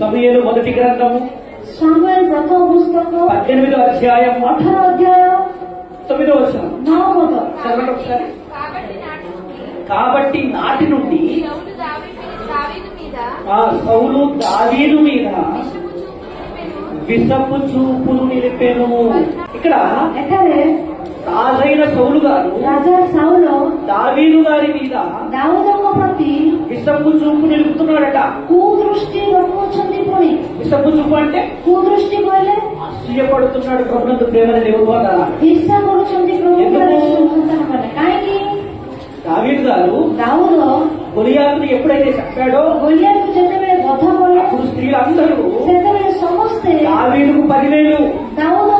సమయలు మొదటి గ్రంథము. సమయ ప్రథమ పుస్తకం. పద్దెనిమిదో అధ్యాయం. అఠారో అధ్యాయం. తొమ్మిదో వచ్చిన ఒకసారి. కాబట్టి నాటి నుండి ఆ సౌలు దావీలు మీద విసపు చూపులు నిలిపేను. ఇక్కడ ఎక్కడే? రాజైన సౌలు గారు రాజా సౌలు దావీదు గారి మీద దావుదమ్మ ప్రతి విషపు చూపు నిలుపుతున్నాడట. కుదృష్టి రమ్ముచుంది పోయి విషపు చూపు అంటే కుదృష్టి పోలే అసూయపడుతున్నాడు ప్రభుత్వ ప్రేమ లేవుకోట విషపడుచుంది దావీదు గారు దావులో గొలియాతుని ఎప్పుడైతే చెప్పాడో గొలియాతు చెప్పే గొప్ప స్త్రీలు అందరూ సమస్తే దావీదుకు పదివేలు. దావులు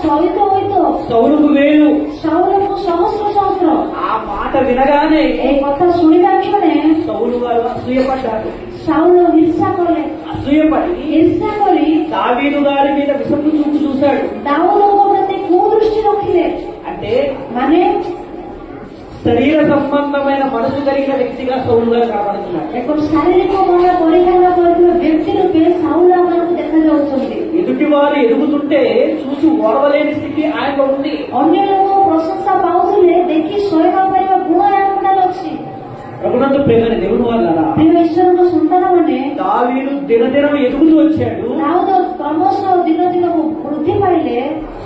స్వలితమైతో సౌలకు వేలు సౌలకు సహస్ర సహస్రం ఆ మాట వినగానే ఏ కొత్త సుడిదాక్షనే సౌలు వారు అసూయపడ్డారు. సౌలు హిర్సాకోలే అసూయపడి హిర్సాకోలి దావీదు గారి మీద విసపు చూపు చూశాడు. దావులో ప్రతి కూదృష్టి నొక్కిలే అంటే మనే శరీర సంబంధమైన మనసు కలిగిన వ్యక్తిగా సౌలుగా కనబడుతున్నాడు. శారీరకమైన కోరికల్లో కోరుకున్న వ్యక్తిని పేరు సౌలుగా మనకు దగ్గరగా వస్తుంది ఎదుటి వారు ఎదుగుతుంటే చూసి ఓడవలేని స్థితి ఆయన ఉంది. అన్యులకు ప్రశంస పావుతులే దెక్కి స్వయంగా గుణాలను కూడా వచ్చి. ప్రభుత్వ ప్రేమ దేవుడు వాళ్ళు దావీదు దినదినం ఎదుగుతూ వచ్చాడు. దావీదు క్రమశః దినదినము వృద్ధి పడలే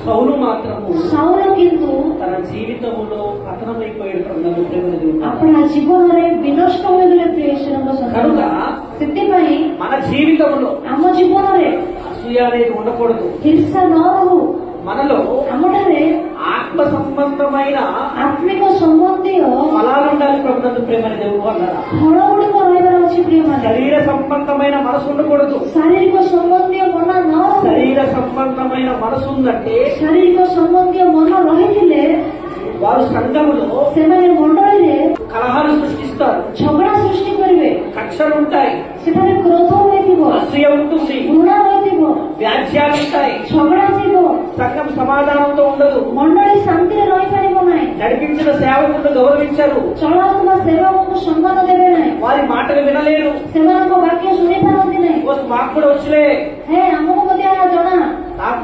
సౌలు మాత్రము సౌలు కింద తన జీవితములో పతనమైపోయాడు ప్రభువు దేవుడు. అప్పుడు ఆ జీవనరే వినష్టమైన ప్రవేశంలో కనుక సిద్ధిపై మన జీవితములో అమ్మ జీవనరే అసూయ అనేది ఉండకూడదు ହିଂସା ନ ରହୁ మనలో ଆମଠାରେ ఆత్మ సంబంధమైన ଆତ୍ମିକ ସମ୍ବନ୍ଧୀୟ ఫలాలు ఉండాలి ప్రభునందు ప్రేమని దేవుడు అన్నారా ଫଳ ଗୁଡ଼ିକ ରହିବାର ଅଛି ପ୍ରିୟମାନେ శరీర సంబంధమైన మనసు ఉండకూడదు ଶାରୀରିକ ସମ୍ବନ୍ଧୀୟ ମନ ନ ରହୁ శరీర సంబంధమైన మనసు ఉందంటే ଶାରୀରିକ ସମ୍ବନ୍ଧୀୟ ମନ ରହିଥିଲେ వారు సంఘములో ସେମାନେ ମଣ୍ଡଳୀରେ కలహాలు సృష్టిస్తారు ଝଗଡ଼ା ସୃଷ୍ଟି କରିବେ కక్షలు ఉంటాయి ସେଠାରେ କ୍ରୋଧ ରହିଥିବ అసూయ ఉంటుంది ଘୃଣା వ్యాధ్యాలు ఉంటాయి చొగడా సమాధానంతో ఉండదు. మండలి శాంతి లోయపడి ఉన్నాయి నడిపించిన సేవకులను గౌరవించారు. చోళాకున్న సేవకు శంభను దేవేనాయ్ వారి మాటలు వినలేరు. సేవకు వాక్య సునీతం అందినాయ్ ఓ మాకు కూడా వచ్చిలే. హే అమ్మకు మధ్యాహ్న జోనా?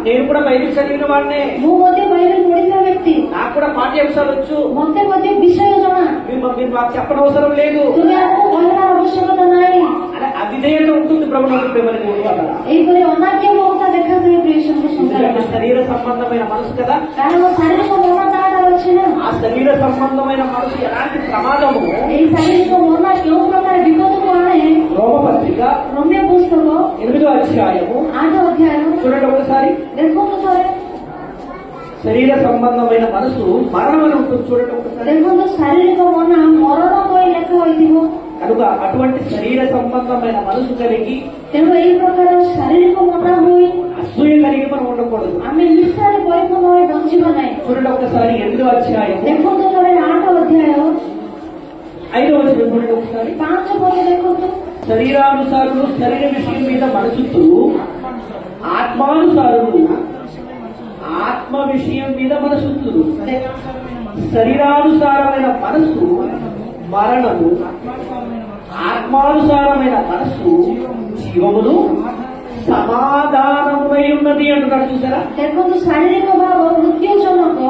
నేను కూడా బైబిల్ చదివిన వాడినే. నువ్వు మధ్య బైబిల్ పొడిన వ్యక్తి. నాకు కూడా పాఠ్యాంశాలు వచ్చు. మొత్తం మధ్య విషయ జోనా? లేదు. శరీర సంబంధమైన మనసు కదా? శరీర సంబంధమైన ఆ శరీర సంబంధమైన మనసు ఎలాంటి ప్రమాదము? ఈ శరీరం ఉన్న ఏం? పుస్తకం ఎనిమిదో అధ్యాయము. ఆటో అధ్యాయం చూడండి ఒకసారి. శరీర సంబంధమైన మనసు మరణం ఉంటుంది. చూడండి ఒకసారి. ఉన్న కనుక అటువంటి శరీర సంబంధమైన మనసు కలిగి ତେଣୁ ଏହି ପ୍ରକାର ଶାରୀରିକ ମନ ହୋଇ అసూయ కలిగి మనం ఉండకూడదు ଆମେ ହିଂସାରେ ପରିପୂର୍ଣ୍ଣ ହୋଇ ବଞ୍ଚିବା ନାହିଁ చూడండి ఒకసారి ఎనిమిదో అధ్యాయం ଦେଖନ୍ତୁ ଥରେ ଆଠ ଅଧ୍ୟାୟ ఐదో వచ్చిన చూడండి ఒకసారి ପାଞ୍ଚ ପଦ ଦେଖନ୍ତୁ శరీరానుసారులు శరీర విషయం మీద మనసుతూ ఆత్మానుసారులు ఆత్మ విషయం మీద మనసుతురు శరీరానుసారమైన మనసు మరణము ఆత్మానుసారమైన మనసు జీవమును సమాధానమునై ఉన్నది అంటున్నాడు చూసారా ଦେଖନ୍ତୁ ଶାରୀରିକ ଭାବ ମୃତ୍ୟୁଜନକ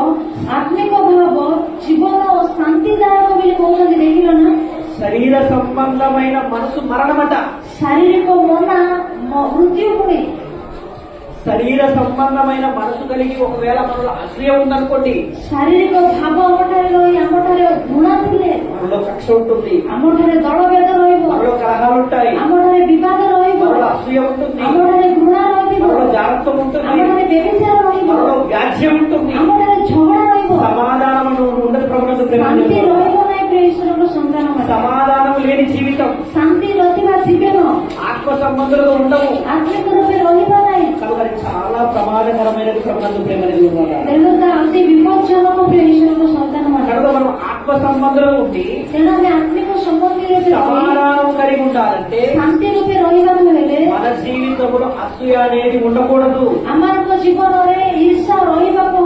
ଆତ୍ମିକ ଭାବ ଜୀବନ ଓ ଶାନ୍ତିଦାୟକ ବୋଲି କହୁଛନ୍ତି ଦେଖିଲ ନା శరీర సంబంధమైన మనసు మరణమట ଶାରୀରିକ ମନା ମ- ମୃତ୍ୟୁ ପୁଣି శరీర సంబంధమైన మనసు కలిగి ఒకవేళ మనలో అసూయ ఉందనుకోండి శారీరక భావ అమ్మటారు అమ్మటారు గుణాతులే మనలో కక్ష ఉంటుంది. అమ్మటారు దొడ వేద రోయబు మనలో కలహాలు ఉంటాయి. అమ్మటారు వివాద రోయబు మనలో అసూయ ఉంటుంది. అమ్మటారు గుణ రోయబు మనలో జాగ్రత్త ఉంటుంది. అమ్మటారు వ్యభిచార రోయబు మనలో వ్యాజ్యం ఉంటుంది. అమ్మటారు ఝగడ రోయబు సమాధానం ఉండదు ప్రభుత్వ శాంతి సమాధానం లేని జీవితం. శాంతి రతిగా ఆత్మ సంబంధులతో ఉండవు ఆత్మిక నందు ప్రేమ నిలిగి ఉన్నాడు మనం ఆత్మ సంబంధంలో ఉండి ఆత్మిక సంబంధంలో కలిగి ఉండాలంటే మన జీవితంలో అసూయ అనేది ఉండకూడదు. అమ్మకు జీవనోరే ఈర్ష రోహిగకు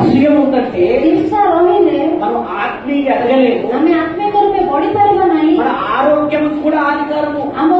అసూయ ఉందంటే ఈర్ష రోహిలే మనం ఆత్మీయ ఎదగలేము. ఆత్మీయ రూపే బోడి మన ఆరోగ్యం కూడా ఆధికారము అమ్మ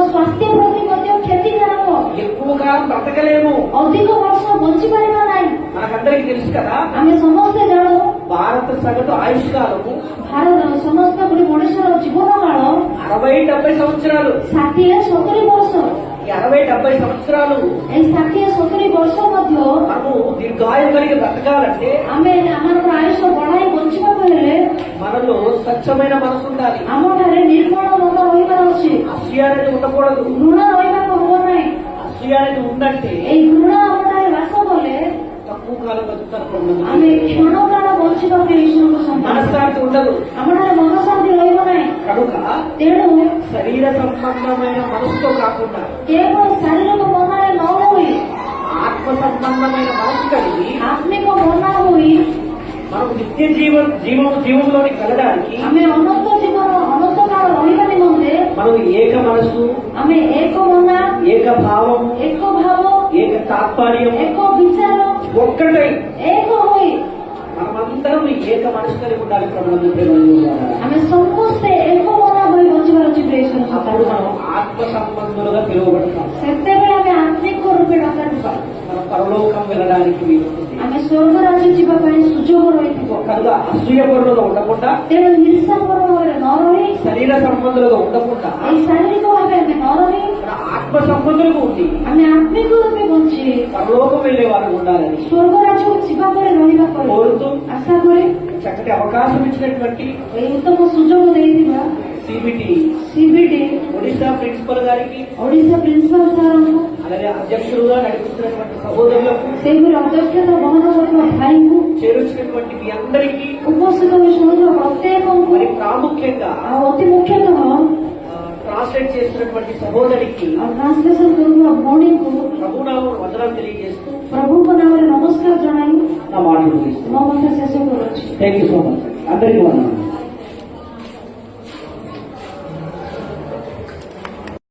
ప్రకారం బ్రతకలేము. ఔతిక వర్షం మున్సిపల్గా ఉన్నాయి మనకందరికి తెలుసు కదా? ఆమె సమస్త జాడు భారత సగటు ఆయుష్ కాలము భారత సమస్త గుడి మనుషుల జీవన కాలం అరవై డెబ్బై సంవత్సరాలు. ষাঠিয়ে সত্তরি বছর అరవై డెబ్బై సంవత్సరాలు. এই ষাঠিয়ে সত্তরি మధ్య మనము దీర్ఘాయు కలిగి బ్రతకాలంటే ఆమె আমার ఆయుష్ বড়াই বঞ্চিত হলে మనలో స్వచ్ఛమైన మనసు ఉండాలి. అమ్మ నిర్మాణం রোগ রহিবার ఉండకూడదు. ঋণ রহিবার ఫ్రీ అనేది ఉందంటే এই ঘৃণা অবতারে বাস বলে తక్కువ కాలం బతుకుతారు కొంతమంది. আমি ক্ষণকাল বঞ্চিত হয়ে ঈশ্বরকে সম্মান మనశ్శాంతి ఉండదు আমাদের মনশান্তি রইব নাই కనుక তেণু శరీర సంబంధమైన మనసుతో కాకుండా কেবল শারীরিক বন্ধায় ন হই ఆత్మ సంబంధమైన మనసు కలిగి আত্মিক বন্ধা হই మనం నిత్య జీవ జీవం జీవంలోని కలడానికి আমি অনন্ত জীবন অনন্ত কাল রহিবানি మనం ఏక మనసు ఆమె ఏక ఏక భావం ఏక భావం ఏక తాత్పర్యం. ఏక విచారం. ఒక్కటై. ఏకమై. హోయి మనమందరం ఏక మనసు కలిగి ఉండాలి ప్రభుత్వం ఆమె సంకోస్తే ఏక మరి మంచి మంచి ప్రేమ అప్పుడు మనం ఆత్మ సంబంధులుగా పిలువబడతాం సెత్తమే ఆమె ఆత్మిక రూపేణ పరలోకం వెళ్ళడానికి ఆమె స్వర్గరాజ్యం జీవ పని కనుక అసూయపరులుగా ఉండకుండా శరీర సంబంధులుగా ఉండకుండా ఆత్మ సంబంధులకు ఉంది అన్ని ఆత్మీకులపై వచ్చి పరలోకం వెళ్ళే వారు ఉండాలని స్వర్గరాజు చిబాబోరే కోరుతూ అసలు చక్కటి అవకాశం ఇచ్చినటువంటి ఉత్తమ సుజోగం ఏదిగా సిబిటి సిబిటి ఒడిశా ప్రిన్సిపల్ గారికి ఒడిశా ప్రిన్సిపల్ సార్ అలాగే అధ్యక్షులుగా నడిపిస్తున్నటువంటి సహోదరులకు దేవుని అధ్యక్షత మహానగరంలో మీ అందరికీ ఉపస్థితమైన సహోదరుల ప్రత్యేకం మరి ప్రాముఖ్యంగా అతి ముఖ్యంగా ట్రాన్స్లేట్ చేస్తున్నటువంటి సహోదరికి ట్రాన్స్లేషన్ గురువుల మార్నింగ్ ప్రభునామం వందనాలు తెలియజేస్తూ ప్రభుకు నామని నమస్కారం జనాయి. నా మాటలు నమస్కారం చేసే థ్యాంక్ యూ సో మచ్ అందరికీ వందనాలు.